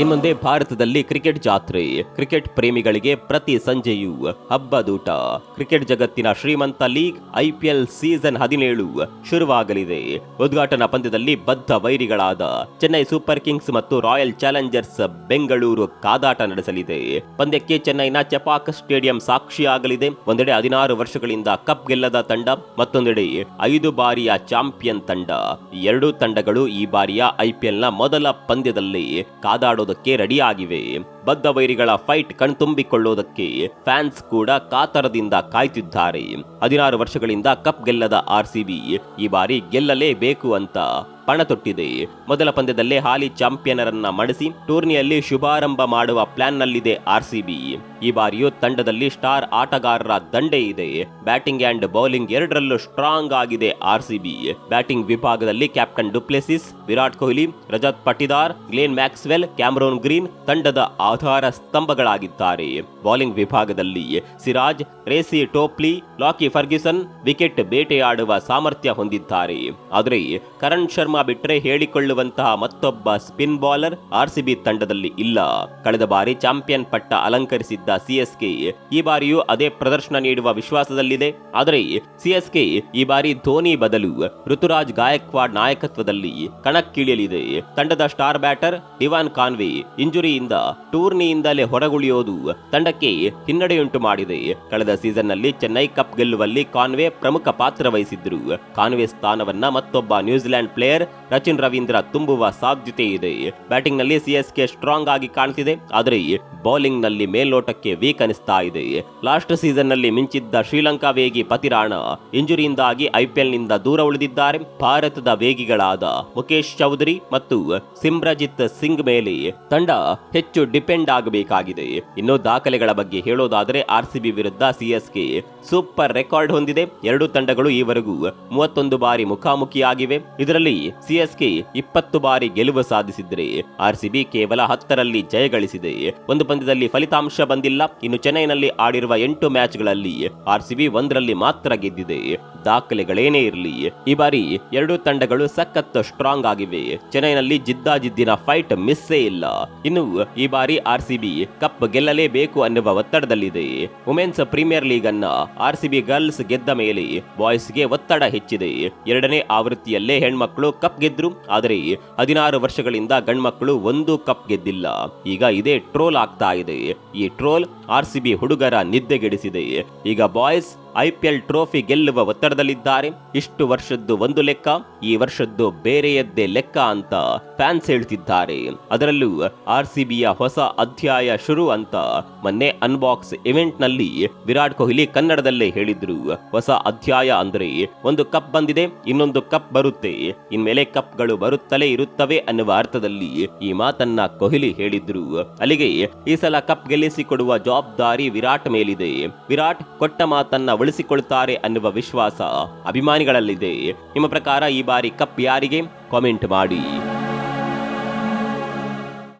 ಇನ್ಮುಂದೆ ಭಾರತದಲ್ಲಿ ಕ್ರಿಕೆಟ್ ಜಾತ್ರೆ, ಕ್ರಿಕೆಟ್ ಪ್ರೇಮಿಗಳಿಗೆ ಪ್ರತಿ ಸಂಜೆಯೂ ಹಬ್ಬದೂಟ. ಕ್ರಿಕೆಟ್ ಜಗತ್ತಿನ ಶ್ರೀಮಂತ ಲೀಗ್ ಐಪಿಎಲ್ ಸೀಸನ್ ಹದಿನೇಳು ಶುರುವಾಗಲಿದೆ. ಉದ್ಘಾಟನಾ ಪಂದ್ಯದಲ್ಲಿ ಬದ್ಧ ವೈರಿಗಳಾದ ಚೆನ್ನೈ ಸೂಪರ್ ಕಿಂಗ್ಸ್ ಮತ್ತು ರಾಯಲ್ ಚಾಲೆಂಜರ್ಸ್ ಬೆಂಗಳೂರು ಕಾದಾಟ ನಡೆಸಲಿದೆ. ಪಂದ್ಯಕ್ಕೆ ಚೆನ್ನೈನ ಚಪಾಕ್ ಸ್ಟೇಡಿಯಂ ಸಾಕ್ಷಿಯಾಗಲಿದೆ. ಒಂದೆಡೆ ಹದಿನಾರು ವರ್ಷಗಳಿಂದ ಕಪ್ ಗೆಲ್ಲದ ತಂಡ, ಮತ್ತೊಂದೆಡೆ ಐದು ಬಾರಿಯ ಚಾಂಪಿಯನ್ ತಂಡ. ಎರಡೂ ತಂಡಗಳು ಈ ಬಾರಿಯ ಐಪಿಎಲ್ನ ಮೊದಲ ಪಂದ್ಯದಲ್ಲಿ ಕಾದಾಡೋದಕ್ಕೆ ರೆಡಿಯಾಗಿವೆ. ಬದ್ಧ ವೈರಿಗಳ ಫೈಟ್ ಕಣ್ತುಂಬಿಕೊಳ್ಳುವುದಕ್ಕೆ ಫ್ಯಾನ್ಸ್ ಕೂಡ ಕಾತರದಿಂದ ಕಾಯ್ತಿದ್ದಾರೆ. ಹದಿನಾರು ವರ್ಷಗಳಿಂದ ಕಪ್ ಗೆಲ್ಲದ ಆರ್ಸಿಬಿ ಈ ಬಾರಿ ಗೆಲ್ಲಲೇಬೇಕು ಅಂತ ಪಣ ತೊಟ್ಟಿದೆ. ಮೊದಲ ಪಂದ್ಯದಲ್ಲೇ ಹಾಲಿ ಚಾಂಪಿಯನರನ್ನ ಮಣಿಸಿ ಟೂರ್ನಿಯಲ್ಲಿ ಶುಭಾರಂಭ ಮಾಡುವ ಪ್ಲಾನ್ನಲ್ಲಿದೆ ಆರ್ಸಿಬಿ. ಈ ಬಾರಿಯೂ ತಂಡದಲ್ಲಿ ಸ್ಟಾರ್ ಆಟಗಾರರ ದಂಡೆ ಇದೆ. ಬ್ಯಾಟಿಂಗ್ ಅಂಡ್ ಬೌಲಿಂಗ್ ಎರಡರಲ್ಲೂ ಸ್ಟ್ರಾಂಗ್ ಆಗಿದೆ ಆರ್ಸಿಬಿ. ಬ್ಯಾಟಿಂಗ್ ವಿಭಾಗದಲ್ಲಿ captain Du Plessis, Virat Kohli, Rajat Patidar Glenn Maxwell, Cameron Green ತಂಡದ ಆಧಾರ ಸ್ತಂಭಗಳಾಗಿದ್ದಾರೆ. ಬೌಲಿಂಗ್ ವಿಭಾಗದಲ್ಲಿ Siraj, Reece Topley, Lockie Ferguson wicket ಬೇಟೆಯಾಡುವ ಸಾಮರ್ಥ್ಯ ಹೊಂದಿದ್ದಾರೆ. ಆದರೆ ಕರಣ್ ಶರ್ಮಾ ಬಿಟ್ರೆ ಹೇಳಿಕೊಳ್ಳುವಂತಹ ಮತ್ತೊಬ್ಬ ಸ್ಪಿನ್ ಬೌಲರ್ ಆರ್ಸಿಬಿ ತಂಡದಲ್ಲಿ ಇಲ್ಲ. ಕಳೆದ ಬಾರಿ ಚಾಂಪಿಯನ್ ಪಟ್ಟ ಅಲಂಕರಿಸಿದ್ದ ಸಿಎಸ್ಕೆ ಈ ಬಾರಿಯೂ ಅದೇ ಪ್ರದರ್ಶನ ನೀಡುವ ವಿಶ್ವಾಸದಲ್ಲಿದೆ. ಆದರೆ ಸಿಎಸ್ಕೆ ಈ ಬಾರಿ ಧೋನಿ ಬದಲು ಋತುರಾಜ್ ಗಾಯಕ್ವಾಡ್ ನಾಯಕತ್ವದಲ್ಲಿ ಕಣಕ್ಕಿಳಿಯಲಿದೆ. ತಂಡದ ಸ್ಟಾರ್ ಬ್ಯಾಟರ್ ಇವಾನ್ ಕಾನ್ವೆ ಇಂಜುರಿಯಿಂದ ಟೂರ್ನಿಯಿಂದಲೇ ಹೊರಗುಳಿಯೋದು ತಂಡಕ್ಕೆ ಹಿನ್ನಡೆಯುಂಟು ಮಾಡಿದೆ. ಕಳೆದ ಸೀಸನ್ನಲ್ಲಿ ಚೆನ್ನೈ ಕಪ್ ಗೆಲ್ಲುವಲ್ಲಿ ಕಾನ್ವೆ ಪ್ರಮುಖ ಪಾತ್ರ ವಹಿಸಿದ್ರು ಕಾನ್ವೆ ಸ್ಥಾನವನ್ನ ಮತ್ತೊಬ್ಬ ನ್ಯೂಜಿಲೆಂಡ್ ಪ್ಲೇಯರ್ ರಚಿನ್ ರವೀಂದ್ರ ತುಂಬುವ ಸಾಧ್ಯತೆ ಇದೆ. ಬ್ಯಾಟಿಂಗ್ನಲ್ಲಿ ಸಿಎಸ್ಕೆ ಸ್ಟ್ರಾಂಗ್ ಆಗಿ ಕಾಣ್ತಿದೆ, ಆದರೆ ಬೌಲಿಂಗ್ನಲ್ಲಿ ಮೇಲ್ನೋಟಕ್ಕೆ ವೀಕ್ ಅನಿಸ್ತಾ ಇದೆ. ಲಾಸ್ಟ್ ಸೀಸನ್ನಲ್ಲಿ ಮಿಂಚಿದ್ದ ಶ್ರೀಲಂಕಾ ವೇಗಿ ಪತಿರಾಣ ಇಂಜುರಿಯಿಂದಾಗಿ ಐಪಿಎಲ್ನಿಂದ ದೂರ ಉಳಿದಿದ್ದಾರೆ. ಭಾರತದ ವೇಗಿಗಳಾದ ಮುಖೇಶ್ ಚೌಧರಿ ಮತ್ತು ಸಿಮ್ರಜಿತ್ ಸಿಂಗ್ ಮೇಲೆ ತಂಡ ಹೆಚ್ಚು ಡಿಪೆಂಡ್ ಆಗಬೇಕಾಗಿದೆ. ಇನ್ನು ದಾಖಲೆಗಳ ಬಗ್ಗೆ ಹೇಳೋದಾದರೆ ಆರ್ಸಿಬಿ ವಿರುದ್ಧ ಸಿಎಸ್ಕೆ ಸೂಪರ್ ರೆಕಾರ್ಡ್ ಹೊಂದಿದೆ. ಎರಡು ತಂಡಗಳು ಈವರೆಗೂ ಮೂವತ್ತೊಂದು ಬಾರಿ ಮುಖಾಮುಖಿಯಾಗಿವೆ. ಇದರಲ್ಲಿ ಸಿಎಸ್ಕೆ ಇಪ್ಪತ್ತು ಬಾರಿ ಗೆಲುವು ಸಾಧಿಸಿದ್ರೆ ಆರ್ಸಿಬಿ ಕೇವಲ ಹತ್ತರಲ್ಲಿ ಜಯ ಗಳಿಸಿದೆ. ಒಂದು ಪಂದ್ಯದಲ್ಲಿ ಫಲಿತಾಂಶ ಬಂದಿಲ್ಲ. ಇನ್ನು ಚೆನ್ನೈನಲ್ಲಿ ಆಡಿರುವ ಎಂಟು ಮ್ಯಾಚ್ಗಳಲ್ಲಿ ಆರ್ಸಿಬಿ ಒಂದರಲ್ಲಿ ಮಾತ್ರ ಗೆದ್ದಿದೆ. ದಾಖಲೆಗಳೇನೇ ಇರಲಿ. ಈ ಬಾರಿ ಎರಡು ತಂಡಗಳು ಸಖತ್ ಸ್ಟ್ರಾಂಗ್ ಆಗಿವೆ. ಚೆನ್ನೈನಲ್ಲಿ ಜಿದ್ದಾಜಿದ್ದಿನ ಫೈಟ್ ಮಿಸ್ಸೇ ಇಲ್ಲ. ಇನ್ನು ಈ ಬಾರಿ ಆರ್ಸಿಬಿ ಕಪ್ ಗೆಲ್ಲಲೇಬೇಕು ಅನ್ನುವ ಒತ್ತಡದಲ್ಲಿದೆ. ವುಮೆನ್ಸ್ ಪ್ರೀಮಿಯರ್ ಲೀಗ್ ಅನ್ನ ಆರ್ಸಿಬಿ ಗರ್ಲ್ಸ್ ಗೆದ್ದ ಮೇಲೆ ಬಾಯ್ಸ್ಗೆ ಒತ್ತಡ ಹೆಚ್ಚಿದೆ. ಎರಡನೇ ಆವೃತ್ತಿಯಲ್ಲೇ ಹೆಣ್ಮಕ್ಳು ಕಪ್ ಗೆದ್ರು, ಆದರೆ ಹದಿನಾರು ವರ್ಷಗಳಿಂದ ಗಂಡ್ಮಕ್ಳು ಒಂದು ಕಪ್ ಗೆದ್ದಿಲ್ಲ. ಈಗ ಇದೇ ಟ್ರೋಲ್ ಆಗ್ತಾ ಇದೆ. ಈ ಟ್ರೋಲ್ ಆರ್ಸಿಬಿ ಹುಡುಗರ ನಿದ್ದೆಗೆಡಿಸಿದೆ. ಈಗ ಬಾಯ್ಸ್ ಐಪಿಎಲ್ ಟ್ರೋಫಿ ಗೆಲ್ಲುವ ಒತ್ತಡದಲ್ಲಿದ್ದಾರೆ. ಇಷ್ಟು ವರ್ಷದ್ದು ಒಂದು ಲೆಕ್ಕ, ಈ ವರ್ಷದ್ದು ಬೇರೆಯದ್ದೇ ಲೆಕ್ಕ ಅಂತ ಫ್ಯಾನ್ಸ್ ಹೇಳ್ತಿದ್ದಾರೆ. ಅದರಲ್ಲೂ ಆರ್ ಸಿಬಿಯ ಹೊಸ ಅಧ್ಯಾಯ ಶುರು ಅಂತ ಮೊನ್ನೆ ಅನ್ಬಾಕ್ಸ್ ಇವೆಂಟ್ನಲ್ಲಿ ವಿರಾಟ್ ಕೊಹ್ಲಿ ಕನ್ನಡದಲ್ಲೇ ಹೇಳಿದ್ರು. ಹೊಸ ಅಧ್ಯಾಯ ಅಂದ್ರೆ ಒಂದು ಕಪ್ ಬಂದಿದೆ, ಇನ್ನೊಂದು ಕಪ್ ಬರುತ್ತೆ. ಇನ್ಮೇಲೆ ಕಪ್ಗಳು ಬರುತ್ತಲೇ ಇರುತ್ತವೆ ಅನ್ನುವ ಅರ್ಥದಲ್ಲಿ ಈ ಮಾತನ್ನ ಕೊಹ್ಲಿ ಹೇಳಿದ್ರು. ಅಲ್ಲಿಗೆ ಈ ಸಲ ಕಪ್ ಗೆಲ್ಲಿಸಿಕೊಡುವ ಜವಾಬ್ದಾರಿ ವಿರಾಟ್ ಮೇಲಿದೆ. ವಿರಾಟ್ ಕೊಟ್ಟ ಮಾತನ್ನ ಉಳಿಸಿಕೊಳ್ತಾರೆ ಅನ್ನುವ ವಿಶ್ವಾಸ ಅಭಿಮಾನಿಗಳಲ್ಲಿದೆ. ನಿಮ್ಮ ಪ್ರಕಾರ ಈ ಬಾರಿ ಕಪ್ ಯಾರಿಗೆ? ಕಾಮೆಂಟ್ ಮಾಡಿ.